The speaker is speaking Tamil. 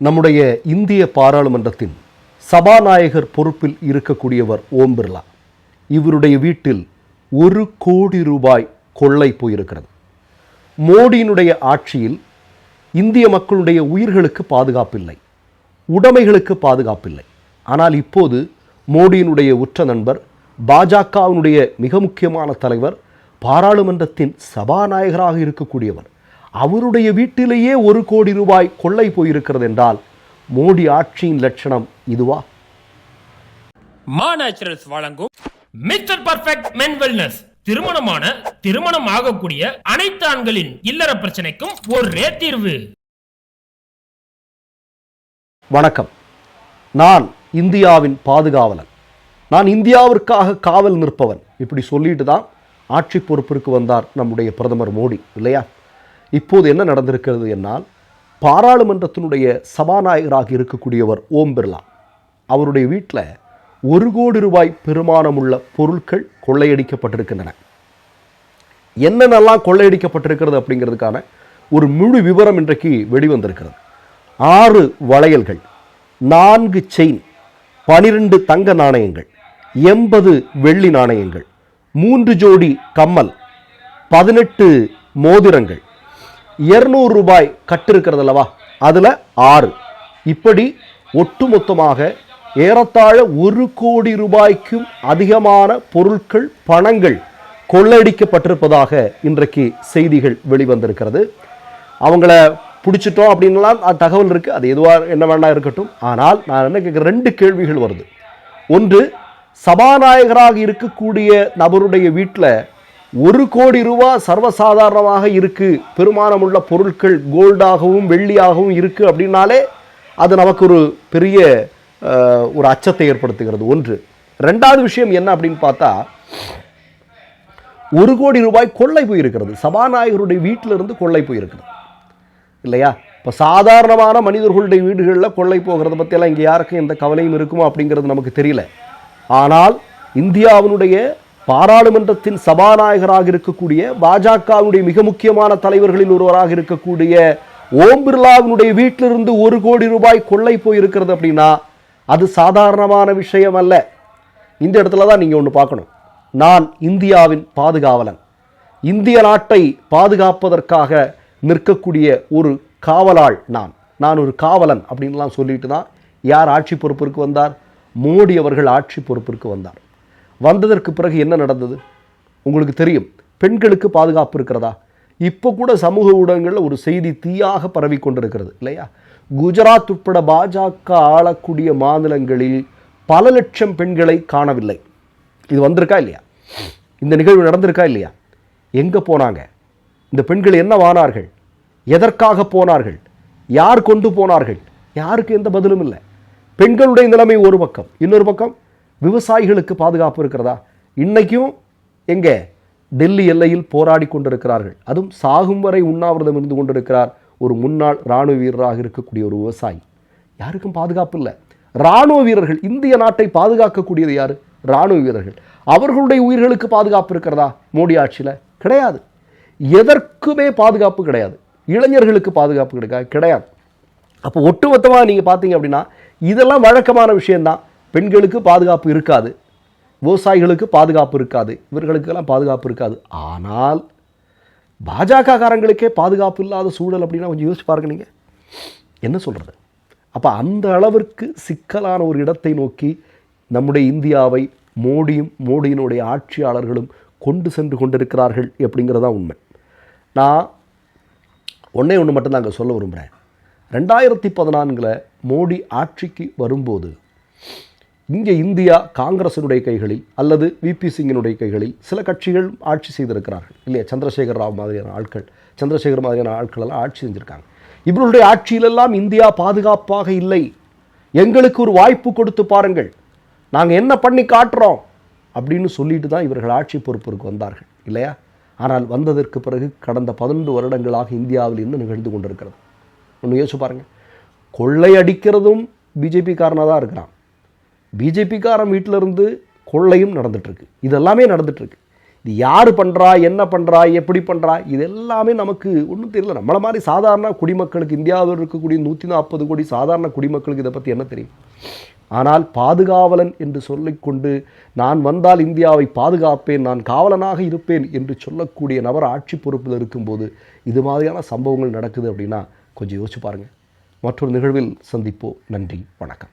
நம்முடைய இந்திய பாராளுமன்றத்தின் சபாநாயகர் பொறுப்பில் இருக்கக்கூடியவர் ஓம் பிர்லா. இவருடைய வீட்டில் ஒரு கோடி ரூபாய் கொள்ளை போயிருக்கிறது. மோடியினுடைய ஆட்சியில் இந்திய மக்களுடைய உயிர்களுக்கு பாதுகாப்பில்லை. உடைமைகளுக்கு பாதுகாப்பில்லை. ஆனால் இப்போது மோடியினுடைய உற்ற நண்பர் பாஜகவினுடைய மிக முக்கியமான தலைவர் பாராளுமன்றத்தின் சபாநாயகராக இருக்கக்கூடியவர் அவருடைய வீட்டிலேயே ஒரு கோடி ரூபாய் கொள்ளை போயிருக்கிறது என்றால் மோடி ஆட்சியின் லட்சணம் இதுவா? மா நேச்சுரல்ஸ் வழங்கும் மிஸ்டர் பர்ஃபெக்ட் மென் வெல்னஸ் திருமணமான திருமணம் ஆகக்கூடிய அனைத்து ஆண்களின் இல்லற பிரச்சனைக்கும் ஒரே தீர்வு. வணக்கம். நான் இந்தியாவின் பாதுகாவலன். நான் இந்தியாவிற்காக காவல் நிற்பவன். இப்படி சொல்லிட்டு தான் ஆட்சி பொறுப்பிற்கு வந்தார் நம்முடைய பிரதமர் மோடி இல்லையா? இப்போது என்ன நடந்திருக்கிறது என்னால் பாராளுமன்றத்தினுடைய சபாநாயகராக இருக்கக்கூடியவர் ஓம் பிர்லா அவருடைய வீட்டில் ஒரு கோடி ரூபாய் பெருமானமுள்ள பொருட்கள் கொள்ளையடிக்கப்பட்டிருக்கின்றன. என்னென்னலாம் கொள்ளையடிக்கப்பட்டிருக்கிறது அப்படிங்கிறதுக்கான ஒரு முழு விவரம் இன்றைக்கு வெளிவந்திருக்கிறது. ஆறு வளையல்கள் நான்கு செயின் பனிரெண்டு தங்க நாணயங்கள் எண்பது வெள்ளி நாணயங்கள் மூன்று ஜோடி கம்மல் பதினெட்டு மோதிரங்கள் இருநூறு ரூபாய் கட்டிருக்கிறது அல்லவா? அதில் ஆறு. இப்படி ஒட்டுமொத்தமாக ஏறத்தாழ ஒரு கோடி ரூபாய்க்கும் அதிகமான பொருட்கள் பணங்கள் கொள்ளடிக்கப்பட்டிருப்பதாக இன்றைக்கு செய்திகள் வெளிவந்திருக்கிறது. அவங்கள பிடிச்சிட்டோம் அப்படின்லாம் தகவல் இருக்குது அது எதுவாக என்ன வேணா இருக்கட்டும். ஆனால் நான் என்ன கேட்குறேன் ரெண்டு கேள்விகள் வருது. ஒன்று சபாநாயகராக இருக்கக்கூடிய நபருடைய வீட்டில் ஒரு கோடி ரூபா சர்வசாதாரணமாக இருக்கு. பெருமானமுள்ள பொருட்கள் கோல்டாகவும் வெள்ளியாகவும் இருக்கு அப்படின்னாலே அது நமக்கு ஒரு பெரிய அஹ், ஒரு அச்சத்தை ஏற்படுத்துகிறது. ஒன்று. ரெண்டாவது விஷயம் என்ன அப்படின்னு பார்த்தா ஒரு கோடி ரூபாய் கொள்ளை போயிருக்கிறது. சபாநாயகருடைய வீட்டிலிருந்து கொள்ளை போயிருக்கிறது. இல்லையா? இப்போ சாதாரணமான மனிதர்களுடைய வீடுகளில் கொள்ளை போகிறத பற்றியெல்லாம் இங்கே யாருக்கும் எந்த கவலையும் இருக்குமோ அப்படிங்கிறது நமக்கு தெரியல. ஆனால் இந்தியாவினுடைய பாராளுமன்றத்தின் சபாநாயகராக இருக்கக்கூடிய பாஜகவினுடைய மிக முக்கியமான தலைவர்களில் ஒருவராக இருக்கக்கூடிய ஓம் பிர்லாவினுடைய வீட்டிலிருந்து ஒரு கோடி ரூபாய் கொள்ளை போயிருக்கிறது அப்படின்னா அது சாதாரணமான விஷயம் அல்ல. இந்த இடத்துல தான் நீங்கள் ஒன்று பார்க்கணும். நான் இந்தியாவின் பாதுகாவலன். இந்திய நாட்டை பாதுகாப்பதற்காக நிற்கக்கூடிய ஒரு காவலாள் நான். நான் ஒரு காவலன் அப்படின்லாம் சொல்லிட்டு தான் யார் ஆட்சி பொறுப்பிற்கு வந்தார்? மோடி அவர்கள் ஆட்சி பொறுப்பிற்கு வந்தார். வந்ததற்கு பிறகு என்ன நடந்தது? உங்களுக்கு தெரியும். பெண்களுக்கு பாதுகாப்பு இருக்கிறதா? இப்போ கூட சமூக ஊடகங்களில் ஒரு செய்தி தீயாக பரவி கொண்டிருக்கிறது இல்லையா? குஜராத் உட்பட பாஜக ஆளக்கூடிய மாநிலங்களில் பல லட்சம் பெண்களை காணவில்லை. இது வந்திருக்கா இல்லையா? இந்த நிகழ்வு நடந்திருக்கா இல்லையா? எங்கே போனாங்க? இந்த பெண்கள் என்னவானார்கள்? எதற்காக போனார்கள்? யார் கொண்டு போனார்கள்? யாருக்கு எந்த பதிலும் இல்லை. பெண்களுடைய நிலைமை ஒரு பக்கம் இன்னொரு பக்கம் விவசாயிகளுக்கு பாதுகாப்பு இருக்கிறதா? இன்றைக்கும் எங்கே? டெல்லி எல்லையில் போராடி கொண்டிருக்கிறார்கள். அதுவும் சாகும் வரை உண்ணாவிரதம் இருந்து கொண்டிருக்கிறார் ஒரு முன்னாள் இராணுவ வீரராக இருக்கக்கூடிய ஒரு விவசாயி. யாருக்கும் பாதுகாப்பு இல்லை. இராணுவ வீரர்கள் இந்திய நாட்டை பாதுகாக்கக்கூடியது யார்? இராணுவ வீரர்கள். அவர்களுடைய உயிர்களுக்கு பாதுகாப்பு இருக்கிறதா? மோடி ஆட்சியில் கிடையாது. எதற்குமே பாதுகாப்பு கிடையாது. இளைஞர்களுக்கு பாதுகாப்பு கிடைக்கா கிடையாது. அப்போ ஒட்டுமொத்தமாக நீங்கள் பார்த்தீங்க அப்படின்னா இதெல்லாம் வழக்கமான விஷயந்தான் பெண்களுக்கு பாதுகாப்பு இருக்காது. விவசாயிகளுக்கு பாதுகாப்பு இருக்காது. இவர்களுக்கெல்லாம் பாதுகாப்பு இருக்காது. ஆனால் பாஜக காரங்களுக்கே பாதுகாப்பு இல்லாத சூழல் அப்படின்னா கொஞ்சம் யோசிச்சு பாருங்க நீங்கள் என்ன சொல்கிறது அப்போ அந்த அளவிற்கு சிக்கலான ஒரு இடத்தை நோக்கி நம்முடைய இந்தியாவை மோடியும் மோடியினுடைய ஆட்சியாளர்களும் கொண்டு சென்று கொண்டிருக்கிறார்கள் அப்படிங்கிறதான் உண்மை. நான் ஒன்றே ஒன்று மட்டும்தான் அங்கே சொல்ல விரும்புகிறேன் ரெண்டாயிரத்தி பதினான்கில் மோடி ஆட்சிக்கு வரும்போது இங்கே இந்தியா காங்கிரசினுடைய கைகளில் அல்லது விபி சிங்கினுடைய கைகளில் சில கட்சிகள் ஆட்சி செய்திருக்கிறார்கள். இல்லையா? சந்திரசேகர் ராவ் மாதிரியான ஆட்கள் சந்திரசேகர் மாதிரியான ஆட்கள் எல்லாம் ஆட்சி செஞ்சுருக்காங்க. இவர்களுடைய ஆட்சியிலெல்லாம் இந்தியா பாதுகாப்பாக இல்லை. எங்களுக்கு ஒரு வாய்ப்பு கொடுத்து பாருங்கள். நாங்கள் என்ன பண்ணி காட்டுறோம்? அப்படின்னு சொல்லிட்டு தான் இவர்கள் ஆட்சி பொறுப்பிற்கு வந்தார்கள். இல்லையா? ஆனால் வந்ததற்கு பிறகு கடந்த பதினொன்று வருடங்களாக இந்தியாவில் இன்னும் நிகழ்ந்து கொண்டிருக்கிறது. ஒன்று யோசிச்சு பாருங்கள் கொள்ளை அடிக்கிறதும் பிஜேபி தான் இருக்கிறான். பிஜேபிக்காரன் வீட்டில் இருந்து கொள்ளையும் இது இதெல்லாமே நடந்துகிட்ருக்கு இது யார் பண்ணுறா என்ன பண்ணுறா எப்படி பண்ணுறா இது எல்லாமே நமக்கு ஒன்றும் தெரியல. நம்மளை மாதிரி சாதாரண குடிமக்களுக்கு இந்தியாவில் இருக்கக்கூடிய நூற்றி நாற்பது கோடி சாதாரண குடிமக்களுக்கு இதை பற்றி என்ன தெரியும்? ஆனால் பாதுகாவலன் என்று சொல்லிக்கொண்டு நான் வந்தால் இந்தியாவை பாதுகாப்பேன் நான் காவலனாக இருப்பேன் என்று சொல்லக்கூடிய நபர் ஆட்சி பொறுப்பில் இருக்கும்போது இது மாதிரியான சம்பவங்கள் நடக்குது அப்படின்னா கொஞ்சம் யோசிச்சு பாருங்கள் மற்றொரு நிகழ்வில் சந்திப்போம். நன்றி வணக்கம்.